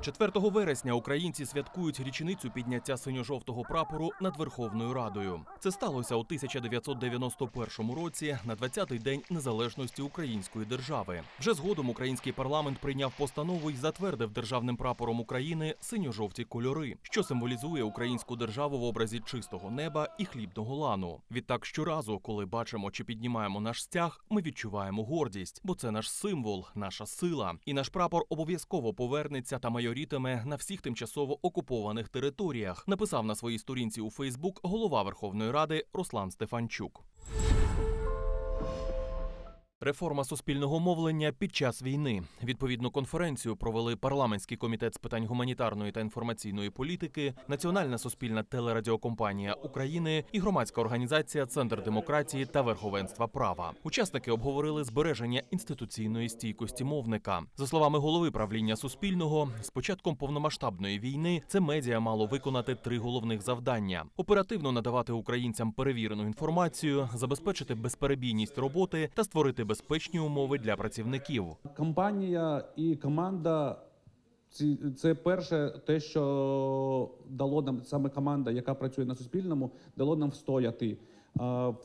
4 вересня українці святкують річницю підняття синьо-жовтого прапору над Верховною Радою. Це сталося у 1991 році на 20-й день незалежності української держави. Вже згодом український парламент прийняв постанову і затвердив державним прапором України синьо-жовті кольори, що символізує українську державу в образі чистого неба і хлібного лану. Відтак, щоразу, коли бачимо чи піднімаємо наш стяг, ми відчуваємо гордість, бо це наш символ, наша сила. І наш прапор обов'язково повернеться та майорітиме на всіх тимчасово окупованих територіях. Написав на своїй сторінці у Фейсбук голова Верховної Ради Руслан Стефанчук. Реформа суспільного мовлення під час війни. Відповідну конференцію провели парламентський комітет з питань гуманітарної та інформаційної політики, Національна суспільна телерадіокомпанія України і громадська організація Центр демократії та верховенства права. Учасники обговорили збереження інституційної стійкості мовника. За словами голови правління Суспільного, з початком повномасштабної війни це медіа мало виконати три головних завдання: оперативно надавати українцям перевірену інформацію, забезпечити безперебійність роботи та створити безпечні умови для працівників. Компанія і команда це перше, те, що дало нам саме команда, яка працює на Суспільному, дало нам встояти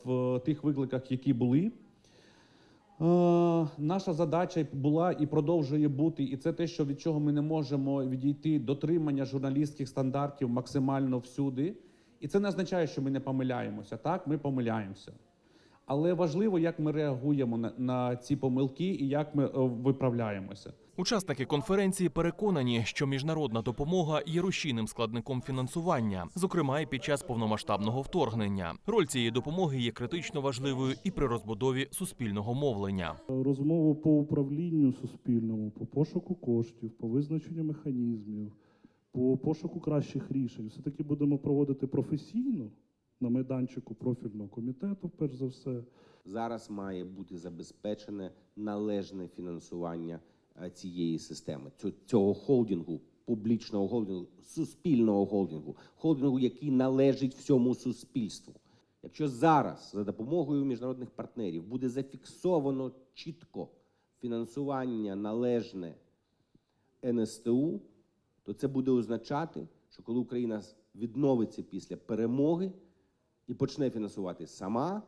в тих викликах, які були. Наша задача була і продовжує бути, і це те, що від чого ми не можемо відійти дотримання журналістських стандартів максимально всюди. І це не означає, що ми не помиляємося. Так, ми помиляємося. Але важливо, як ми реагуємо на, на ці помилки і як ми е, виправляємося. Учасники конференції переконані, що міжнародна допомога є рушійним складником фінансування, зокрема і під час повномасштабного вторгнення. Роль цієї допомоги є критично важливою і при розбудові суспільного мовлення. Розмову по управлінню суспільному, по пошуку коштів, по визначенню механізмів, по пошуку кращих рішень. Все-таки будемо проводити професійно на майданчику профільного комітету, перш за все. Зараз має бути забезпечене належне фінансування е, цієї системи, цього холдингу, публічного холдингу, суспільного холдингу, холдингу, який належить всьому суспільству. Якщо зараз за допомогою міжнародних партнерів буде зафіксовано чітко фінансування належне НСТУ, то це буде означати, що коли Україна відновиться після перемоги і почне фінансувати сама,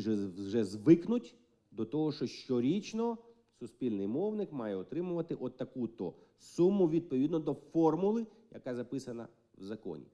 ж вже звикнуть до того, що щорічно суспільний мовник має отримувати от таку-то суму відповідно до формули, яка записана в законі.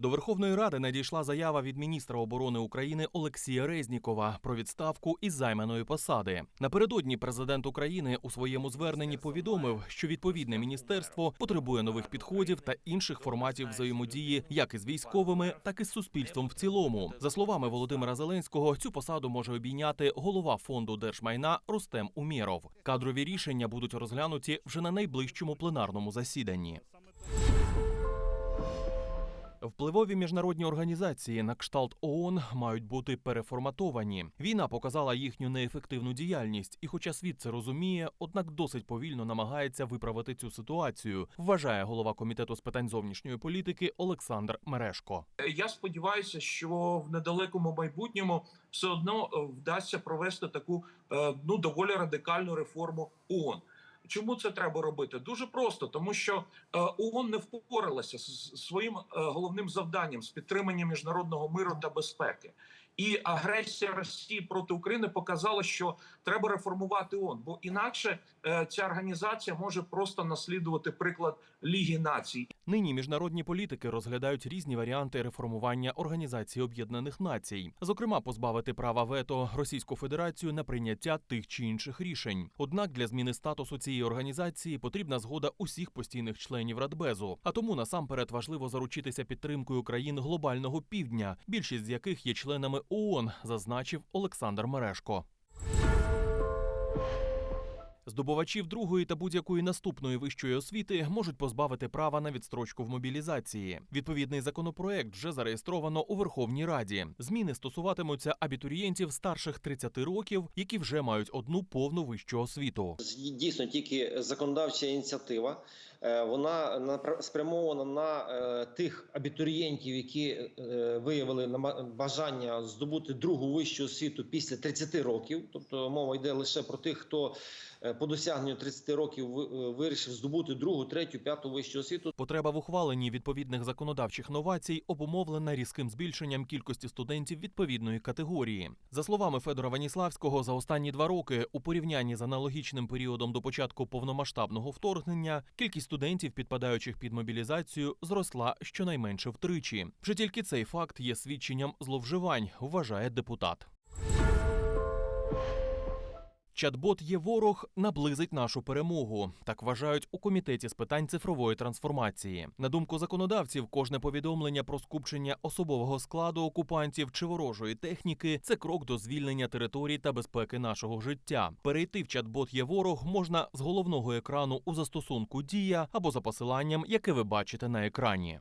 До Верховної Ради надійшла заява від міністра оборони України Олексія Резнікова про відставку із займаної посади. Напередодні президент України у своєму зверненні повідомив, що відповідне міністерство потребує нових підходів та інших форматів взаємодії як із військовими, так і з суспільством в цілому. За словами Володимира Зеленського, цю посаду може обійняти голова фонду держмайна Рустем Умєров. Кадрові рішення будуть розглянуті вже на найближчому пленарному засіданні. Впливові міжнародні організації на кшталт ООН мають бути переформатовані. Війна показала їхню неефективну діяльність, і хоча світ це розуміє, однак досить повільно намагається виправити цю ситуацію, вважає голова комітету з питань зовнішньої політики Олександр Мерешко. Я сподіваюся, що в недалекому майбутньому все одно е, вдасться провести таку е, ну доволі радикальну реформу ООН. Чому це треба робити? Дуже просто, тому що е, ООН не впоралася з своїм е, головним завданням з підтримання міжнародного миру та безпеки. І агресія Росії проти України показала, що треба реформувати ООН, бо інакше е, ця організація може просто наслідувати приклад Ліги Націй. Нині міжнародні політики розглядають різні варіанти реформування Організації Об'єднаних Націй, зокрема, позбавити права вето Російську Федерацію на прийняття тих чи інших рішень. Однак для зміни статусу цієї організації потрібна згода усіх постійних членів Радбезу. А тому насамперед важливо заручитися підтримкою країн глобального півдня, більшість з яких є членами ООН, зазначив Олександр Мерешко. Здобувачів другої та будь-якої наступної вищої освіти можуть позбавити права на відстрочку в мобілізації. Відповідний законопроект вже зареєстровано у Верховній Раді. Зміни стосуватимуться абітурієнтів старших 30 років, які вже мають одну повну вищу освіту. Дійсно, тільки законодавча ініціатива вона напра- спрямована на е, тих абітурієнтів, які е, виявили бажання здобути другу вищу освіту після 30 років. Тобто мова йде лише про тих, хто е, по досягненню 30 років е, вирішив здобути другу, третю, п'яту вищу освіту. Потреба в ухваленні відповідних законодавчих новацій обумовлена різким збільшенням кількості студентів відповідної категорії. За словами Федора Ваніславського, за останні два роки у порівнянні з аналогічним періодом до початку повномасштабного вторгнення кількість студентів, підпадаючих під мобілізацію, зросла щонайменше втричі. Вже тільки цей факт є свідченням зловживань, вважає депутат. Чат-бот є ворог наблизить нашу перемогу. Так вважають у комітеті з питань цифрової трансформації. На думку законодавців, кожне повідомлення про скупчення особового складу окупантів чи ворожої техніки це крок до звільнення територій та безпеки нашого життя. Перейти в чат-бот є ворог можна з головного екрану у застосунку Дія або за посиланням, яке ви бачите на екрані.